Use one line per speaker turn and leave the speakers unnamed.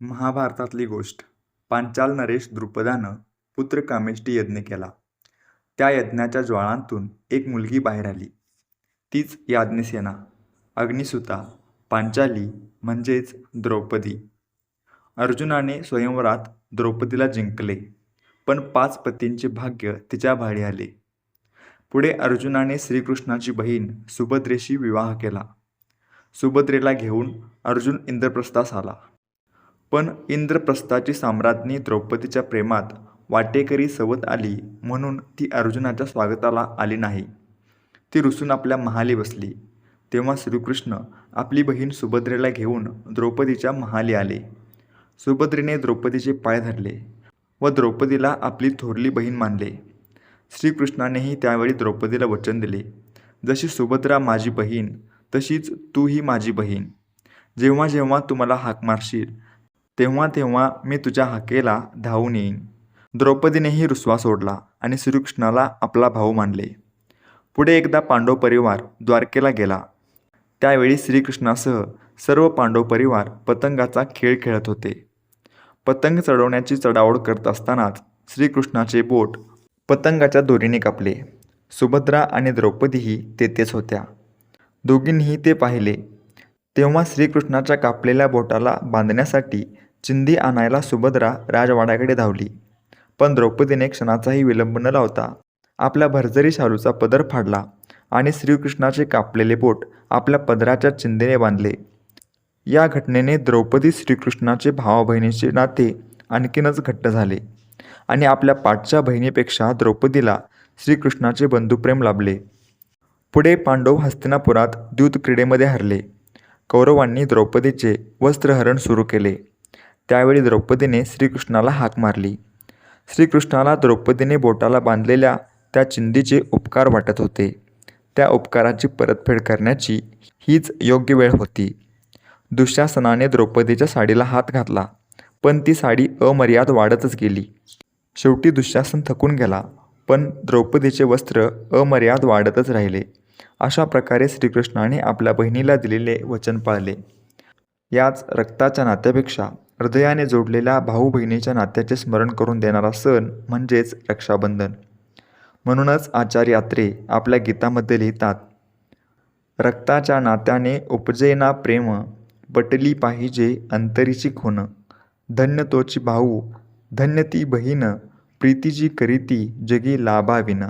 महाभारतातली गोष्ट. पांचाल नरेश द्रुपदानं पुत्र कामेष्टी यज्ञ केला. त्या यज्ञाच्या ज्वाळांतून एक मुलगी बाहेर आली. तीच याज्ञसेना. अग्निसुता पांचाली म्हणजेच द्रौपदी. अर्जुनाने स्वयंवरात द्रौपदीला जिंकले पण पाच पतींचे भाग्य तिच्या भाडी आले. पुढे अर्जुनाने श्रीकृष्णाची बहीण सुभद्रेशी विवाह केला. सुभद्रेला घेऊन अर्जुन इंद्रप्रस्थास आला. पण इंद्रप्रस्थाची साम्राज्ञी द्रौपदीच्या प्रेमात वाटेकरी सवत आली म्हणून ती अर्जुनाच्या स्वागताला आली नाही. ती रुसून आपल्या महाली बसली. तेव्हा श्रीकृष्ण आपली बहीण सुभद्रेला घेऊन द्रौपदीच्या महाली आले. सुभद्रेने द्रौपदीचे पाय धरले व द्रौपदीला आपली थोरली बहीण मानले. श्रीकृष्णानेही त्यावेळी द्रौपदीला वचन दिले. जशी सुभद्रा माझी बहीण तशीच तू ही माझी बहीण. जेव्हा जेव्हा तुम्हाला हाक मारशील तेव्हा तेव्हा मी तुझ्या हाकेला धावून येईन. द्रौपदीनेही रुसवा सोडला आणि श्रीकृष्णाला आपला भाऊ मानले. पुढे एकदा पांडव परिवार द्वारकेला गेला. त्यावेळी श्रीकृष्णासह सर्व पांडव परिवार पतंगाचा खेळ खेळत होते. पतंग चढवण्याची चढाओढ करत असतानाच श्रीकृष्णाचे बोट पतंगाच्या दोरीने कापले. सुभद्रा आणि द्रौपदीही तेथेच होत्या. दोघींनीही ते पाहिले. तेव्हा श्रीकृष्णाच्या कापलेल्या बोटाला बांधण्यासाठी चिंधी आणायला सुभद्रा राजवाड्याकडे धावली. पण द्रौपदीने क्षणाचाही विलंब न लावता आपल्या भरजरी शालूचा पदर फाडला आणि श्रीकृष्णाचे कापलेले बोट आपल्या पदराच्या चिंधेने बांधले. या घटनेने द्रौपदी श्रीकृष्णाचे भावा बहिणीचे नाते आणखीनच घट्ट झाले आणि आपल्या पाठच्या बहिणीपेक्षा द्रौपदीला श्रीकृष्णाचे बंधुप्रेम लाभले. पुढे पांडव हस्तिनापुरात द्यूत क्रीडेमध्ये हरले. कौरवांनी द्रौपदीचे वस्त्रहरण सुरू केले. त्यावेळी द्रौपदीने श्रीकृष्णाला हाक मारली. श्रीकृष्णाला द्रौपदीने बोटाला बांधलेल्या त्या चिंधीचे उपकार वाटत होते. त्या उपकाराची परतफेड करण्याची हीच योग्य वेळ होती. दुःशासनाने द्रौपदीच्या साडीला हात घातला पण ती साडी अमर्याद वाढतच गेली. शेवटी दुःशासन थकून गेला पण द्रौपदीचे वस्त्र अमर्याद वाढतच राहिले. अशा प्रकारे श्रीकृष्णाने आपल्या बहिणीला दिलेले वचन पाळले. याच रक्ताच्या नात्यापेक्षा हृदयाने जोडलेल्या भाऊ बहिणीच्या नात्याचे स्मरण करून देणारा सण म्हणजेच रक्षाबंधन. म्हणूनच आचार्य यात्रे आपल्या गीतामध्ये लिहितात. रक्ताच्या नात्याने उपजेना प्रेम पटली पाहिजे अंतरीची खून. धन्य तोची भाऊ धन्य ती बहीण प्रीतीची करीती जगी लाभाविना